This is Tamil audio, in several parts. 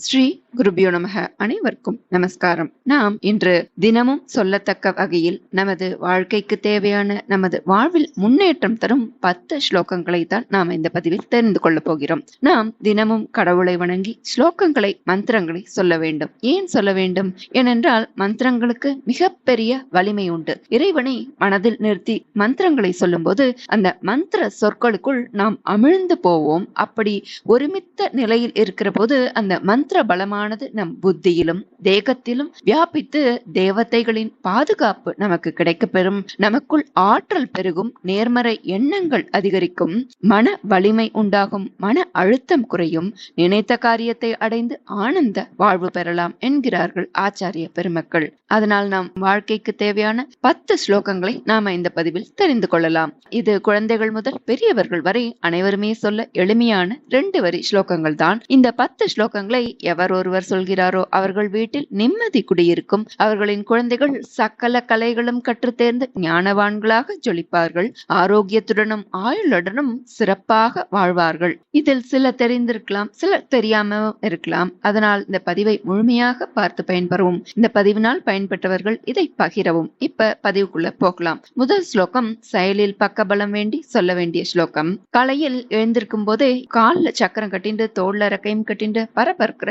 ஸ்ரீ குருபியோ நமக அனைவருக்கும் நமஸ்காரம். நாம் இன்று தினமும் சொல்லத்தக்க வகையில் நமது வாழ்க்கைக்கு தேவையான நமது வாழ்வில் முன்னேற்றம் தரும் பத்து ஸ்லோகங்களை தான் நாம் இந்த பதிவில் தெரிந்து கொள்ள போகிறோம். நாம் தினமும் கடவுளை வணங்கி ஸ்லோகங்களை மந்திரங்களை சொல்ல வேண்டும். ஏன் சொல்ல வேண்டும்? ஏனென்றால் மந்திரங்களுக்கு மிகப்பெரிய வலிமை உண்டு. இறைவனை மனதில் நிறுத்தி மந்திரங்களை சொல்லும்போது அந்த மந்திர சொற்களுக்குள் நாம் அமிழ்ந்து போவோம். அப்படி ஒருமித்த நிலையில் இருக்கிற போது அந்த மந்திர பலமானது நம் புத்தியிலும் தேகத்திலும் வியாபித்து தேவதைகளின் பாதுகாப்பு நமக்கு கிடைக்கப்பெறும். நமக்குள் ஆற்றல் பெருகும் நேர்மறை எண்ணங்கள் அதிகரிக்கும். மன வலிமை உண்டாகும் மன அழுத்தம் குறையும். நினைத்த காரியத்தை அடைந்து ஆனந்த வாழ்வு பெறலாம் என்கிறார்கள் ஆச்சாரிய பெருமக்கள். அதனால் நாம் வாழ்க்கைக்கு தேவையான பத்து ஸ்லோகங்களை நாம இந்த பதிவில் தெரிந்து கொள்ளலாம். இது குழந்தைகள் முதல் பெரியவர்கள் வரை அனைவருமே சொல்ல எளிமையான ரெண்டு வரி ஸ்லோகங்கள் தான் இந்த பத்து ஸ்லோகங்களை எவர் ஒருவர் சொல்கிறாரோ அவர்கள் வீட்டில் நிம்மதி குடியிருக்கும். அவர்களின் குழந்தைகள் சகல கலைகளும் கற்றுத் தேர்ந்து ஞானவான்களாக ஜொலிப்பார்கள். ஆரோக்கியத்துடனும் ஆயுளுடனும் சிறப்பாக வாழ்வார்கள். இதில் சில தெரிந்திருக்கலாம் சில தெரியாமலும் இருக்கலாம். அதனால் இந்த பதிவை முழுமையாக பார்த்து பயன்பெறவும் இந்த பதிவினால் பயன்பெற்றவர்கள் இதை பகிரவும். இப்ப பதிவுக்குள்ள போகலாம். முதல் ஸ்லோகம் செயலில் பக்கபலம் வேண்டி சொல்ல வேண்டிய ஸ்லோகம். காலையில் எழுந்திருக்கும் போதே கால்ல சக்கரம் கட்டிண்டு தோல்ல ரக்கையும் கட்டிண்டு பரபரக்கிற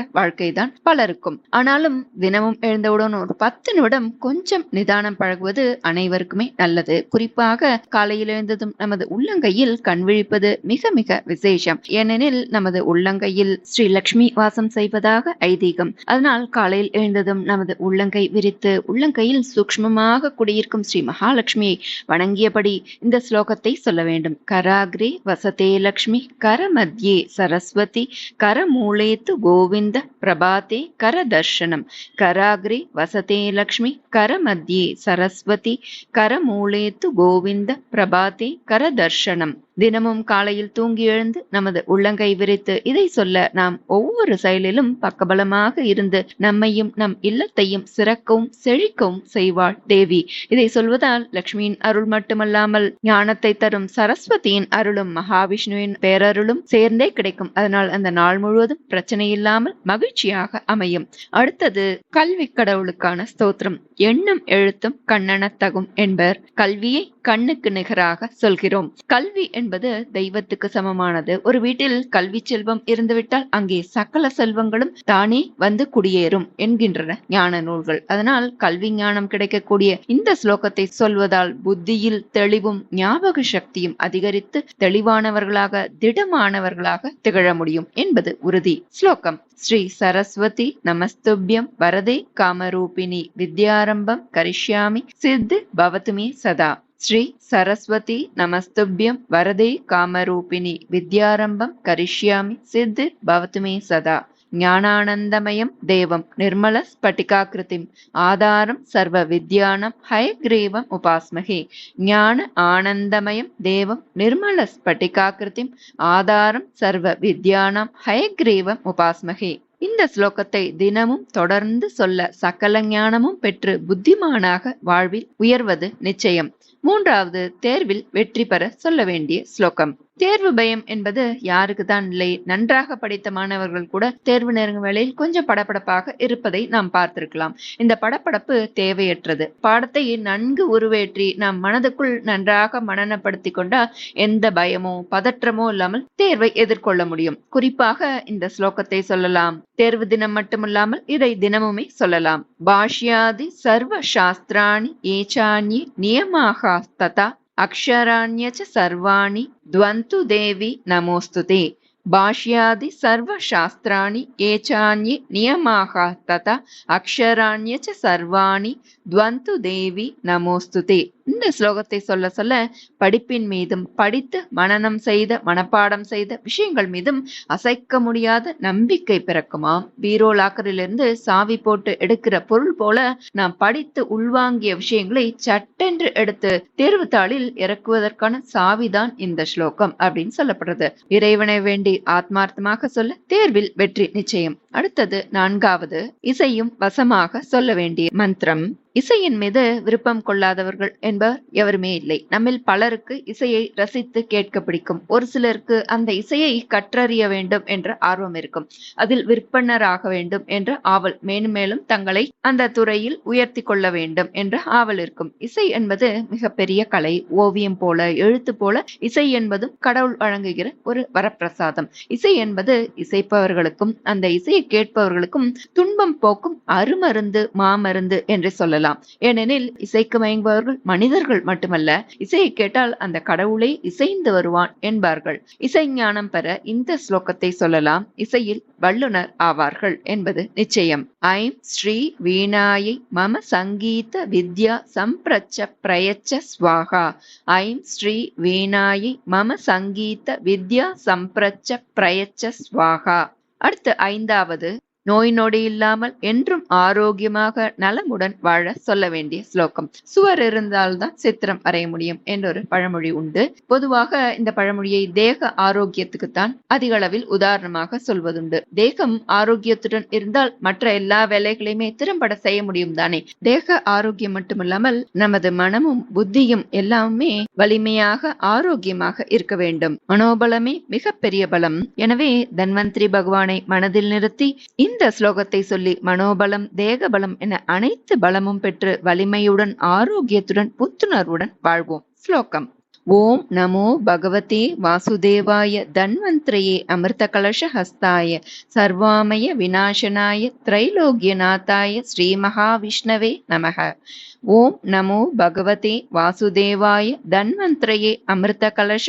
வாழ்க்கைதான் பலருக்கும். ஆனாலும் தினமும் எழுந்தவுடன் ஒரு பத்து நிமிடம் கொஞ்சம் நிதானம் பழகுவது அனைவருக்குமே நல்லது. குறிப்பாக காலையில் எழுந்ததும் நமது உள்ளங்கையில் கண் விழிப்பது மிக மிக விசேஷம். ஏனெனில் நமது உள்ளங்கையில் ஸ்ரீ லக்ஷ்மி வாசம் செய்வதாக ஐதீகம். அதனால் காலையில் எழுந்ததும் நமது உள்ளங்கை விரித்து உள்ளங்கையில் சூக்மமாக குடியிருக்கும் ஸ்ரீ மகாலட்சுமியை வணங்கியபடி இந்த ஸ்லோகத்தை சொல்ல வேண்டும். கராகிரே வசதே லக்ஷ்மி கரமத்யே சரஸ்வதி கரமூலேத்து கோவிந்த பிரபாதே கரதர்ஷனம் கராகிரே வசதே லக்ஷ்மி கரமத்யே சரஸ்வதி கரமூலேத்து கோவிந்த பிரபாதே கரதர்ஷனம் தினமும் காலையில் தூங்கி எழுந்து நமது உள்ளங்கை விரித்து இதை சொல்ல நாம் ஒவ்வொரு செயலிலும் பக்கபலமாக இருந்து நம்மையும் நம் இல்லத்தையும் சிறக்கவும் செழிக்கவும் செய்வாள் தேவி. இதை சொல்வதால் லட்சுமியின் அருள் மட்டுமல்லாமல் ஞானத்தை தரும் சரஸ்வதியின் அருளும் மகாவிஷ்ணுவின் பேரருளும் சேர்ந்தே கிடைக்கும். அதனால் அந்த நாள் முழுவதும் பிரச்சனை இல்லாமல் மகிழ்ச்சியாக அமையும். அடுத்தது கல்வி கடவுளுக்கான ஸ்தோத்திரம். எண்ணம் எழுத்தும் கண்ணனத்தகும் என்பர். கல்வியை கண்ணுக்கு நிகராக சொல்கிறோம். கல்வி என்பது தெய்வத்துக்கு சமமானது. ஒரு வீட்டில் கல்வி செல்வம் இருந்துவிட்டால் அங்கே சகல செல்வங்களும் தானே வந்து குடியேறும் என்கின்றன ஞான நூல்கள். அதனால் கல்வி ஞானம் கிடைக்கக்கூடிய இந்த ஸ்லோகத்தை சொல்வதால் புத்தியில் தெளிவும் ஞாபக சக்தியும் அதிகரித்து தெளிவானவர்களாக திடமானவர்களாக திகழ முடியும் என்பது உறுதி. ஸ்லோகம். ஸ்ரீ சரஸ்வதி நமஸ்துபியம். வரதே காமரூபிணி. வித்யாரம்பம். கரிஷ்யாமி. சித்து. பவத்துமே. சதா. ஸ்ரீ சரஸ்வதி நமஸ்துபியம் வரதே காமரூபிணி. வித்யாரம்பம் கரிஷ்யாமி சித்து பவத்துமே சதா. ஞானானந்தமயம் தேவம் நிர்மல ஸ்பட்டிகாக்கிருதிம் ஆதாரம் சர்வ வித்யானம் ஹயக்ரீவம் உபாஸ்மகே. ஞான ஆனந்தமயம் தேவம் நிர்மல ஸ்பட்டிகாக்கிருதிம் ஆதாரம் சர்வ வித்யானம் ஹயக்ரீவம் உபாஸ்மகே. இந்த ஸ்லோகத்தை தினமும் தொடர்ந்து சொல்ல சகல ஞானமும் பெற்று புத்திமானாக வாழ்வில் உயர்வது நிச்சயம். மூன்றாவது தேர்வில் வெற்றி பெற சொல்ல வேண்டிய ஸ்லோகம். தேர்வு பயம் என்பது யாருக்கு தான் இல்லை. நன்றாக படித்த மாணவர்கள் கூட தேர்வு நேர வேளையில் கொஞ்சம் படபடப்பாக இருப்பதை நாம் பார்த்திருக்கலாம். இந்த படபடப்பு தேவையற்றது. பாடத்தை நன்கு உருவேற்றி நாம் மனதுக்குள் நன்றாக மனநப்படுத்தி கொண்டால் எந்த பயமோ பதற்றமோ இல்லாமல் தேர்வை எதிர்கொள்ள முடியும். குறிப்பாக இந்த ஸ்லோகத்தை சொல்லலாம். தேர்வு தினம் மட்டுமில்லாமல் இதை தினமுமே சொல்லலாம். பாஷ்யாதி சர்வ சாஸ்திராணி ஏச்சான்யே நியமாக కాస్తత అక్షరాణ్య సర్వాణి ద్వంతు దేవి నమోస్తుతే. भाष्यादि सर्वशास्त्राणि ये चान्ये नियमाः तथा अक्षराण्य च सर्वाणि துவந்து தேவி நமோஸ்துதே இந்த ஸ்லோகத்தை சொல்ல சொல்ல படிப்பின் மீதும் படித்து மனனம் செய்த மனப்பாடம் செய்த விஷயங்கள் மீதும் அசைக்க முடியாத நம்பிக்கை பிறக்குமாம் பீரோ லாக்கரிலிருந்து சாவி போட்டு எடுக்கிற பொருள் போல நாம் படித்து உள்வாங்கிய விஷயங்களை சட்டென்று எடுத்து தேர்வு தாளில் இறக்குவதற்கான சாவிதான் இந்த ஸ்லோகம் அப்படின்னு சொல்லப்படுறது இறைவனை வேண்டி ஆத்மார்த்தமாக சொல்ல தேர்வில் வெற்றி நிச்சயம். அடுத்தது நான்காவது இசையும் வசமாக சொல்ல வேண்டிய மந்திரம். இசையின் மீது விருப்பம் கொள்ளாதவர்கள் என்பவர் எவருமே இல்லை. நம்மில் பலருக்கு இசையை ரசித்து கேட்க பிடிக்கும். ஒரு சிலருக்கு அந்த இசையை கற்றறிய வேண்டும் என்ற ஆர்வம் இருக்கும். அதில் விற்பனராக வேண்டும் என்ற ஆவல் மேலும் மேலும் தங்களை அந்த துறையில் உயர்த்தி கொள்ள வேண்டும் என்ற ஆவல் இருக்கும். இசை என்பது மிகப்பெரிய கலை. ஓவியம் போல எழுத்து போல இசை என்பதும் கடவுள் வழங்குகிற ஒரு வரப்பிரசாதம். இசை என்பது இசைப்பவர்களுக்கும் அந்த இசையை கேட்பவர்களுக்கும் துன்பம் போக்கும் அருமருந்து மாமருந்து என்று சொல்லலாம். ஏனெனில் இசைக்கு மயங்குபவர்கள் மனிதர்கள் மட்டுமல்ல இசையை கேட்டால் அந்த கடவுளை இசைந்து வருவான் என்பார்கள். இசை ஞானம் பெற இந்த ஸ்லோகத்தை சொல்லலாம். இசையில் வல்லுனர் ஆவார்கள் என்பது நிச்சயம். ஐம் ஸ்ரீ வீணாயை மம சங்கீத வித்யா சம்பிரச்ச பிரயச்ச ஸ்வாகா. ஐம் ஸ்ரீ வீணாயை மம சங்கீத வித்யா சம்பிரச்ச பிரயச்ச ஸ்வாகா. அடுத்து ஐந்தாவது. நோய் நொடி இல்லாமல் என்றும் ஆரோக்கியமாக நலமுடன் வாழ சொல்ல வேண்டிய ஸ்லோகம். சுவர் இருந்தால்தான் சித்திரம் வரைய முடியும் என்ற ஒரு பழமொழி உண்டு. பொதுவாக இந்த பழமொழியை தேக ஆரோக்கியத்துக்குத்தான் அதிக அளவில் உதாரணமாக சொல்வதுண்டு. தேகம் ஆரோக்கியத்துடன் இருந்தால் மற்ற எல்லா வேலைகளையுமே திறம்பட செய்ய முடியும் தானே. தேக ஆரோக்கியம் மட்டுமில்லாமல் நமது மனமும் புத்தியும் எல்லாமே வலிமையாக ஆரோக்கியமாக இருக்க வேண்டும். மனோபலமே மிகப்பெரிய பலம். எனவே தன்வந்திரி பகவானை மனதில் நிறுத்தி இந்த ஸ்லோகத்தை சொல்லி மனோபலம் தேகபலம் என அனைத்து பலமும் பெற்று வலிமையுடன் ஆரோக்கியத்துடன் புத்துணர்வுடன் வாழ்வோம். ஸ்லோகம். ஓம் நமோ பகவதே வாசுதேவாய தன்வந்திரயே அமிர்த கலஷ சர்வாமய விநாசனாய திரைலோக்கியநாதாய ஸ்ரீ மகாவிஷ்ணவே நமக. ஓம் நமோ பகவதே வாசுதேவாய தன்வந்திரயே அமிர்த கலஷ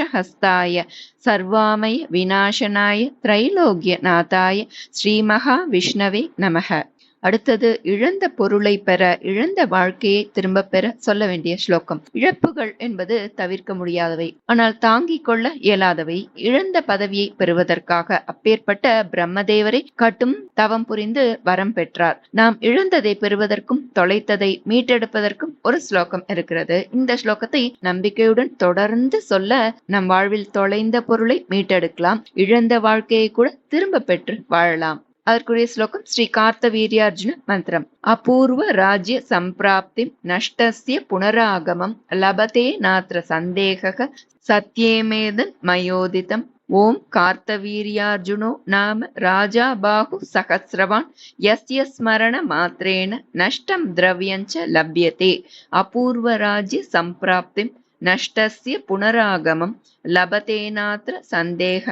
சர்வாமய விநாசனாய திரைலோக்கியநாதாய ஸ்ரீ மகாவிஷ்ணவே நமக. அடுத்தது இழந்த பொருளை பெற இழந்த வாழ்க்கையை திரும்ப பெற சொல்ல வேண்டிய ஸ்லோகம். இழப்புகள் என்பது தவிர்க்க முடியாதவை ஆனால் தாங்கிக் கொள்ள இயலாதவை. இழந்த பதவியை பெறுவதற்காக அப்பேற்பட்ட பிரம்மதேவரை கட்டும் தவம் புரிந்து வரம் பெற்றார். நாம் இழந்ததை பெறுவதற்கும் தொலைத்ததை மீட்டெடுப்பதற்கும் ஒரு ஸ்லோகம் இருக்கிறது. இந்த ஸ்லோகத்தை நம்பிக்கையுடன் தொடர்ந்து சொல்ல நம் வாழ்வில் தொலைந்த பொருளை மீட்டெடுக்கலாம். இழந்த வாழ்க்கையை கூட திரும்ப பெற்று வாழலாம். அதற்குரிய ஸ்லோகம் ஸ்ரீ கார்த்த வீரியார்ஜுன மந்திரம். அபூர்வ ராஜ்ய சம்பிராப்தி நஷ்டசிய புனராகமம் லபதே நாத்திர சந்தேக சத்யேமேதன் மயோதிதம். ஓம் கார்த்தவீரியார்ஜுனோ நாம ராஜா பாகு சகசிரவான் யஸ்ய ஸ்மரண மாத்திரேன நஷ்டம் திரவியஞ்ச லப்யதே. அபூர்வ ராஜ்ய சம்பிராப்தி நஷ்டஸ்ய புனராகமம் லபதேநாத்திர சந்தேக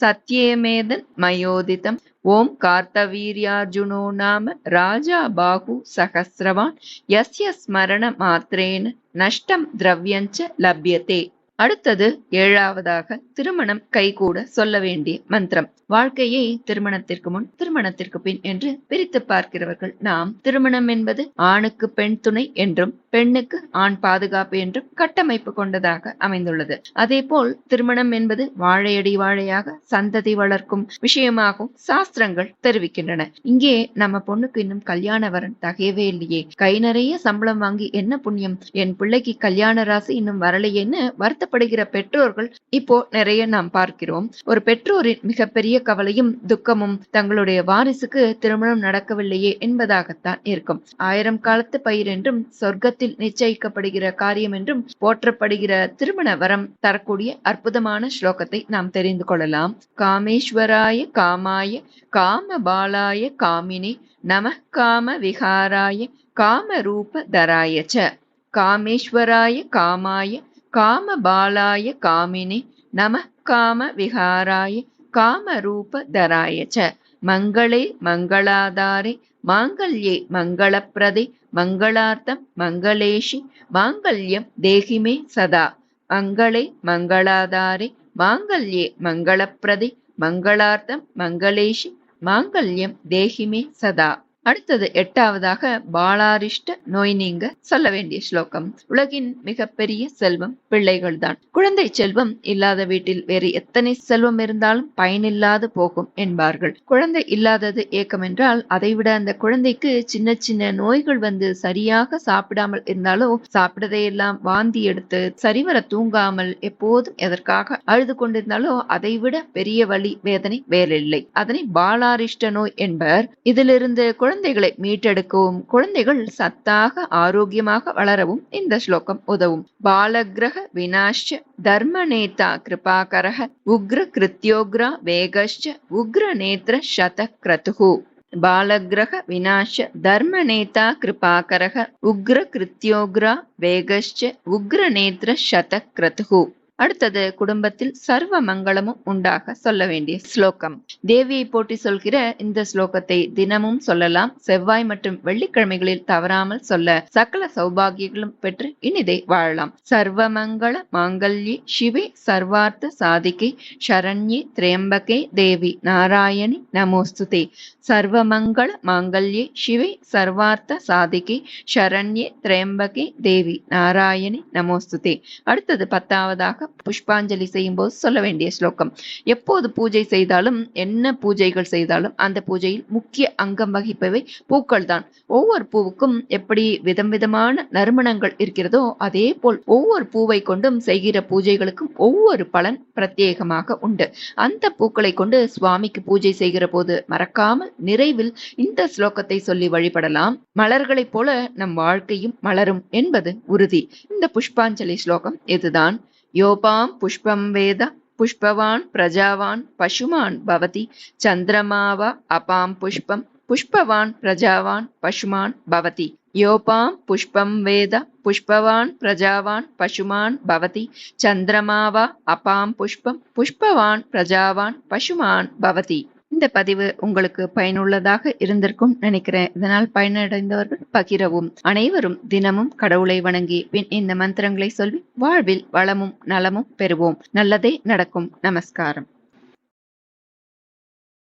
சத்யேமேதன் மயோதிதம். ஓம் கார்த்தவீரியார்ஜுனோ நாம. ராஜா பாகு சகசிரவான் யஸ்ய ஸ்மரண மாத்திரேன நஷ்டம் திரவியஞ்ச லபியத்தே அடுத்தது ஏழாவதாக திருமணம் கைகூட சொல்ல வேண்டிய மந்திரம். வாழ்க்கையை திருமணத்திற்கு முன் திருமணத்திற்கு பின் என்று பிரித்து பார்க்கிறவர்கள். நாம் திருமணம் என்பது ஆணுக்கு பெண் துணை என்றும் பெண்ணுக்கு ஆண் பாதுகாப்பு என்றும் கட்டமைப்பு கொண்டதாக அமைந்துள்ளது. அதே போல் திருமணம் என்பது வாழையடி வாழையாக சந்ததி வளர்க்கும் விஷயமாகவும் சாஸ்திரங்கள் தெரிவிக்கின்றன. இங்கே நம்ம பொண்ணுக்கு இன்னும் கல்யாண வரன் தகையவே இல்லையே. கை நிறைய சம்பளம் வாங்கி என்ன புண்ணியம்? என் பிள்ளைக்கு கல்யாண ராசி இன்னும் வரலையேன்னு வருத்தப்படுகிற பெற்றோர்கள் இப்போ நிறைய நாம் பார்க்கிறோம். ஒரு பெற்றோரின் மிகப்பெரிய கவலையும் துக்கமும் தங்களுடைய வாரிசுக்கு திருமணம் நடக்கவில்லையே என்பதாகத்தான் இருக்கும். ஆயிரம் காலத்து பயிர் என்றும் சொர்க்க சொர்க்கத்தில் நிச்சயிக்கப்படுகிற காரியம் என்றும் போற்றப்படுகிற திருமண வரம் தரக்கூடிய அற்புதமான ஸ்லோகத்தை நாம் தெரிந்து கொள்ளலாம். காமேஸ்வராய காமாய காம பாலாய காமினி நம காம விகாராய காமரூப தராய ச காமேஸ்வராய காமாய காம பாலாய காமினி நம காம விகாராய காமரூப தராய ச மங்களே மங்களாதாரே மாங்கல்யே மங்களப்பிரதே மங்களார்த்தம் மங்களேஷி மாங்கல்யம் தேகிமே சதா. மங்களே மங்களாதாரே மாங்கல்யே மங்களப்பிரதே மங்களார்த்தம் மங்களேஷி மாங்கல்யம் தேகிமே சதா. அடுத்தது எட்டாவதாக பாலாரிஷ்ட நோய் நீங்க சொல்ல வேண்டிய ஸ்லோகம். உலகின் மிகப்பெரிய செல்வம் பிள்ளைகள் தான் குழந்தை செல்வம் இல்லாத வீட்டில் வேறு எத்தனை செல்வம் இருந்தாலும் பயனில்லாது போகும் என்பார்கள். குழந்தை இல்லாதது ஏக்கம் என்றால் அதைவிட அந்த குழந்தைக்கு சின்ன சின்ன நோய்கள் வந்து சரியாக சாப்பிடாமல் இருந்தாலோ சாப்பிட்டதையெல்லாம் வாந்தி எடுத்து சரிவர தூங்காமல் எப்போதும் எதற்காக அழுது கொண்டிருந்தாலோ அதைவிட பெரிய வழி வேதனை வேறில்லை அதனை பாலாரிஷ்ட நோய் என்பர். இதிலிருந்து குழந்தை குழந்தைகளை மீட்டெடுக்கவும் குழந்தைகள் சத்தாக ஆரோக்கியமாக வளரவும் இந்த ஸ்லோகம் உதவும். பாலகிரக வினாஷ்ச தர்ம நேதா கிருபாகரக உக்ர கிருத்யோக்ரா வேகஷ்ச உக்ர நேத்திர சத கிரதுகு பாலகிரக வினாஷ தர்ம நேதா கிருபாகரக உக்ர கிருத்யோக்ரா வேகஷ்ச உக்ர நேத்திர சத கிரதுகு அடுத்தது குடும்பத்தில் சர்வ மங்களமும் உண்டாக சொல்ல வேண்டிய ஸ்லோகம். தேவியை போட்டி சொல்கிற இந்த ஸ்லோகத்தை தினமும் சொல்லலாம். செவ்வாய் மற்றும் வெள்ளிக்கிழமைகளில் தவறாமல் சொல்ல சகல சௌபாகியங்களும் பெற்று இனிதை வாழலாம். சர்வ மங்கள மாங்கல்யே சிவே சர்வார்த்த சாதிக்கை சரண்யே திரேம்பகே தேவி நாராயணி நமோஸ்துதே. சர்வ மங்கள மாங்கல்யே சிவே சர்வார்த்த சாதிகை சரண்யே திரேம்பகே தேவி நாராயணி நமோஸ்துதே அடுத்தது பத்தாவதாக புஷ்பாஞ்சலி செய்யும் போது சொல்ல வேண்டிய ஸ்லோகம். எப்போது பூஜை செய்தாலும் என்ன பூஜைகள் செய்தாலும் அந்த பூஜையில் முக்கிய அங்கம் வகிப்பவை பூக்கள் தான் ஒவ்வொரு பூவுக்கும் எப்படி விதம் விதமான நறுமணங்கள் இருக்கிறதோ அதே போல் ஒவ்வொரு பூவை கொண்டும் செய்கிற பூஜைகளுக்கும் ஒவ்வொரு பலன் பிரத்யேகமாக உண்டு. அந்த பூக்களை கொண்டு சுவாமிக்கு பூஜை செய்கிற போது மறக்காமல் நிறைவில் இந்த ஸ்லோகத்தை சொல்லி வழிபடலாம். மலர்களைப் போல நம் வாழ்க்கையும் மலரும் என்பது உறுதி. இந்த புஷ்பாஞ்சலி ஸ்லோகம் இதுதான் யோபாம் புஷ்பம் வேத புஷ்பவான் பிரஜாவான் பசுமான் பவதி சந்திரமாவ அபாம் புஷ்பம் புஷ்பவான் பிரஜாவான் பசுமான் பவதி. யோபாம் புஷ்பம் வேத புஷ்பவான் பிரஜாவான் பசுமான் பவதி சந்திரமாவா அபாம் புஷ்பம் புஷ்பவான் பிரஜாவான் பசுமான் பவதி. இந்த பதிவு உங்களுக்கு பயனுள்ளதாக இருந்திருக்கும் நினைக்கிறேன். இதனால் பயனடைந்தவர்கள் பகிரவும். அனைவரும் தினமும் கடவுளை வணங்கி பின் இந்த மந்திரங்களை சொல்லி வாழ்வில் வளமும் நலமும் பெறுவோம். நல்லதே நடக்கும். நமஸ்காரம்.